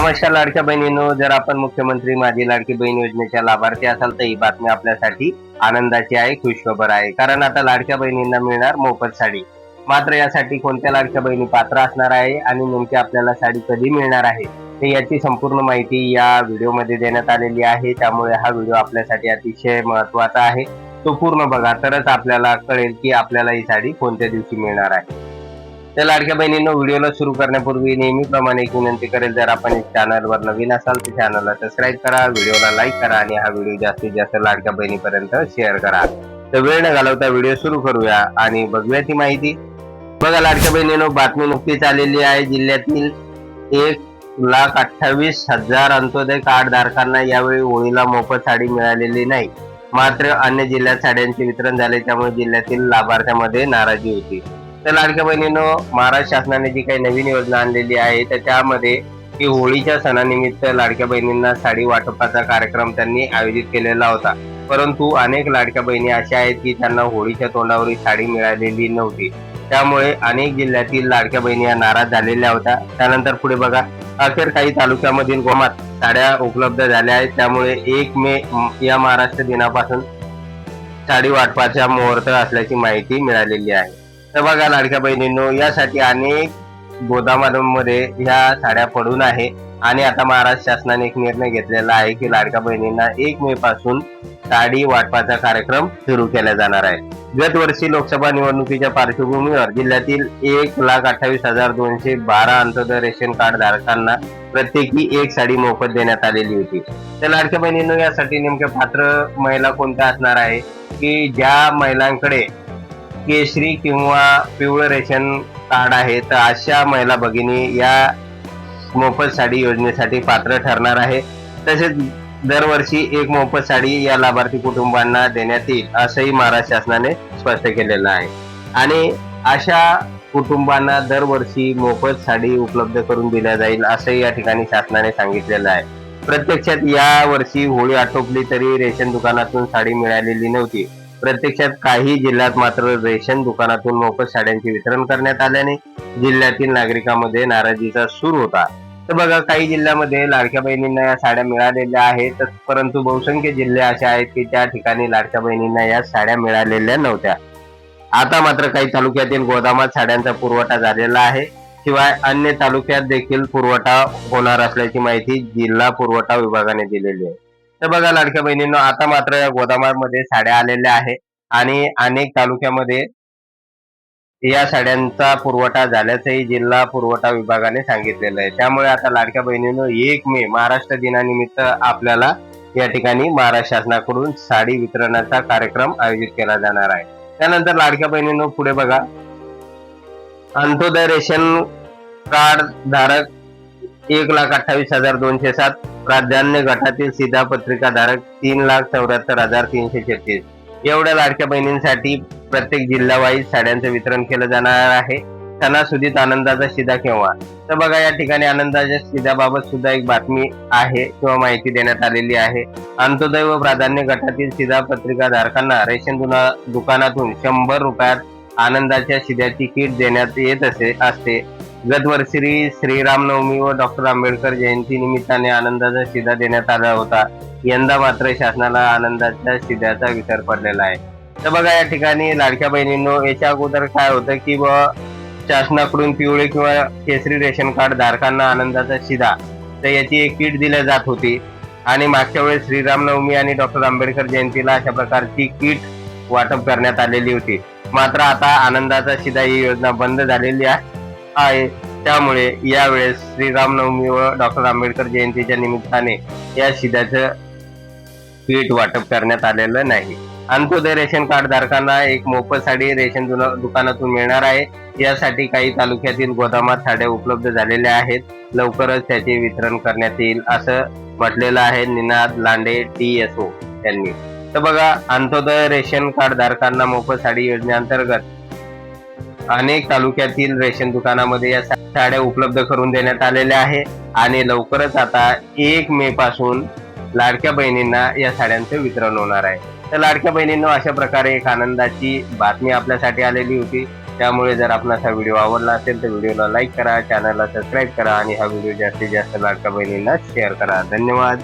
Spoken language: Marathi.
नमस्कार लाडक्या बहिणीनो जर आपण मुख्यमंत्री माझी लाडकी बहीण योजनेच्या लाभार्थी असाल तर ही बातमी आपल्यासाठी आनंदाची आहे खुशखबर आहे. कारण आता लाडक्या बहिणींना मिळणार मोफत साडी. मात्र यासाठी कोणत्या लाडक्या बहिणी पात्र असणार आहे आणि नेमकी आपल्याला साडी कधी मिळणार आहे तर याची संपूर्ण माहिती या व्हिडिओमध्ये देण्यात आलेली आहे. त्यामुळे हा व्हिडिओ आपल्यासाठी अतिशय महत्त्वाचा आहे. तो पूर्ण बघा तरच आपल्याला कळेल की आपल्याला ही साडी कोणत्या दिवशी मिळणार आहे. तर लाडक्या बहिणींना व्हिडिओला सुरू करण्यापूर्वी नेहमीप्रमाणे एक विनंती करेल जर आपण चॅनलवर नवीन असाल तर चॅनलला सबस्क्राईब करा व्हिडिओला लाईक करा आणि हा व्हिडिओ जास्तीत जास्त लाडक्या बहिणीपर्यंत शेअर करा. तर वेळ न घालवता व्हिडिओ सुरू करूया आणि बघूया ती माहिती. बघा लाडक्या बहिणीनो बातमी नुकतीच आलेली आहे. जिल्ह्यातील एक लाख अठ्ठावीस हजार अंत्योदय कार्ड धारकांना यावेळी होळीला मोफत साडी मिळालेली नाही. मात्र अन्य जिल्ह्यात साड्यांचे वितरण झाले त्यामुळे जिल्ह्यातील लाभार्थ्यामध्ये नाराजी होती. तर लाडक्या बहिणीनं महाराष्ट्र शासनाने जी काही नवीन योजना आणलेली आहे तर त्यामध्ये की होळीच्या सणानिमित्त लाडक्या बहिणींना साडी वाटपाचा कार्यक्रम त्यांनी आयोजित केलेला होता. परंतु अनेक लाडक्या बहिणी अशा आहेत की त्यांना होळीच्या तोंडावर साडी मिळालेली नव्हती. त्यामुळे अनेक जिल्ह्यातील लाडक्या बहिणी या नाराज झालेल्या होत्या. त्यानंतर पुढे बघा अखेर काही तालुक्यामधील गोमात साड्या उपलब्ध झाल्या आहेत. त्यामुळे एक मे या महाराष्ट्र दिनापासून साडी वाटपाचा मुहूर्त असल्याची माहिती मिळालेली आहे. तर बघा लाडक्या बहिणींनो यासाठी अनेक गोदामांमध्ये ह्या साड्या पडून आहे. आणि आता महाराष्ट्र शासनाने एक निर्णय घेतलेला आहे की लाडक्या बहिणींना एक मे पासून साडी वाटपाचा कार्यक्रम सुरू केला जाणार आहे. गत वर्षी लोकसभा निवडणुकीच्या पार्श्वभूमीवर जिल्ह्यातील एक लाख अठ्ठावीस हजार दोनशे बारा अंत्योदय रेशन कार्ड धारकांना प्रत्येकी एक साडी मोफत देण्यात आलेली होती. तर लाडक्या बहिणींनो यासाठी नेमक्या पात्र महिला कोणत्या असणार आहे? की ज्या महिलांकडे केशरी किंवा पिवळं रेशन कार्ड आहे तर अशा महिला भगिनी या मोफत साडी योजनेसाठी पात्र ठरणार आहे. तसेच दरवर्षी एक मोफत साडी या लाभार्थी कुटुंबांना देण्यात येईल असंही महाराष्ट्र शासनाने स्पष्ट केलेलं आहे. आणि अशा कुटुंबांना दरवर्षी मोफत साडी उपलब्ध करून दिल्या जाईल असंही या ठिकाणी शासनाने सांगितलेलं आहे. प्रत्यक्षात या वर्षी होळी आटोपली तरी रेशन दुकानातून साडी मिळालेली नव्हती. प्रत्यक्षात काही जिल्ह्यात मात्र रेशन दुकानातून मोफत साड्यांचे वितरण करण्यात आल्याने जिल्ह्यातील नागरिकांमध्ये नाराजीचा सूर होता. तर बघा काही जिल्ह्यामध्ये लाडक्या बहिणींना या साड्या मिळालेल्या आहेत परंतु बहुसंख्य जिल्हे असे आहेत की त्या ठिकाणी लाडक्या बहिणींना या साड्या मिळालेल्या नव्हत्या. आता मात्र काही तालुक्यातील गोदामात साड्यांचा पुरवठा झालेला आहे शिवाय अन्य तालुक्यात देखील पुरवठा होणार असल्याची माहिती जिल्हा पुरवठा विभागाने दिलेली आहे. तर बघा लाडक्या बहिणींनो आता मात्र या गोदामामध्ये साड्या आलेल्या आहे आणि अनेक तालुक्यामध्ये या साड्यांचा पुरवठा झाल्याचंही जिल्हा पुरवठा विभागाने सांगितलेलं आहे. त्यामुळे आता लाडक्या बहिणींनो एक मे महाराष्ट्र दिनानिमित्त आपल्याला या ठिकाणी महाराष्ट्र शासनाकडून साडी वितरणाचा कार्यक्रम आयोजित केला जाणार आहे. त्यानंतर लाडक्या बहिणींनो पुढे बघा. अंत्योदय रेशन कार्ड धारक एक लाख अठ्ठावीस हजार दोनशे सात प्राधान्य गटातील सीधा पत्रिका धारक तीन लाख चौऱ्याहत्तर हजार तीनशे छत्तीस. एवढ्या लाडक्या बहिणींसाठी प्रत्येक जिल्हावाईज साड्यांचं वितरण केलं जाणार आहे. सणासुदीत आनंदाचा शिदा केव्हा? तर बघा या ठिकाणी आनंदाच्या शिद्याबाबत सुद्धा एक बातमी आहे किंवा माहिती देण्यात आलेली आहे. अंत्योदय व प्राधान्य गटातील शिदा पत्रिका धारकांना रेशन दुना- दुकानातून शंभर रुपयात आनंदाच्या शिद्याची किट देण्यात येत असे असते. गतवर्षी श्रीरामनवमी व डॉक्टर आंबेडकर जयंती निमित्ताने आनंदाचा शिधा देण्यात आला होता. यंदा मात्र शासनाला आनंदाच्या शिध्याचा विसर पडलेला आहे. तर बघा या ठिकाणी लाडक्या बहिणींनो याच्या अगोदर काय होतं की व शासनाकडून पिवळे किंवा केसरी रेशन कार्ड धारकांना आनंदाचा शिधा तर याची एक किट दिल्या जात होती. आणि मागच्या वेळेस श्रीरामनवमी आणि डॉक्टर आंबेडकर जयंतीला अशा प्रकारची किट वाटप करण्यात आलेली होती. मात्र आता आनंदाचा शिधा ही योजना बंद झालेली आहे. आहे. त्यामुळे यावेळेस श्रीरामनवमी व डॉक्टर आंबेडकर जयंतीच्या निमित्ताने या शिद्याचं पीठ वाटप करण्यात आलेलं नाही. अंत्योदय रेशन कार्ड धारकांना एक मोफत साडी रेशन दुकानातून मिळणार आहे. यासाठी काही तालुक्यातील गोदामात साड्या उपलब्ध झालेल्या आहेत. लवकरच त्याचे वितरण करण्यात येईल असं म्हटलेलं आहे Ninad Lande T S O यांनी. तर बघा अंत्योदय रेशन कार्ड धारकांना मोफत साडी योजनेअंतर्गत अनेक तालुक्यातील रेशन दुकानामध्ये या सा- साड्या उपलब्ध करून देण्यात आलेल्या आहे आणि लवकरच आता एक मे पासून लाडक्या बहिणींना या साड्यांचं वितरण होणार आहे. तर लाडक्या बहिणींना अशा प्रकारे एक आनंदाची बातमी आपल्यासाठी आलेली होती. त्यामुळे जर आपणास हा व्हिडिओ आवडला असेल तर व्हिडिओला लाईक करा चॅनलला सबस्क्राईब करा आणि हा व्हिडिओ जास्तीत जास्त लाडक्या बहिणींना शेअर करा. धन्यवाद.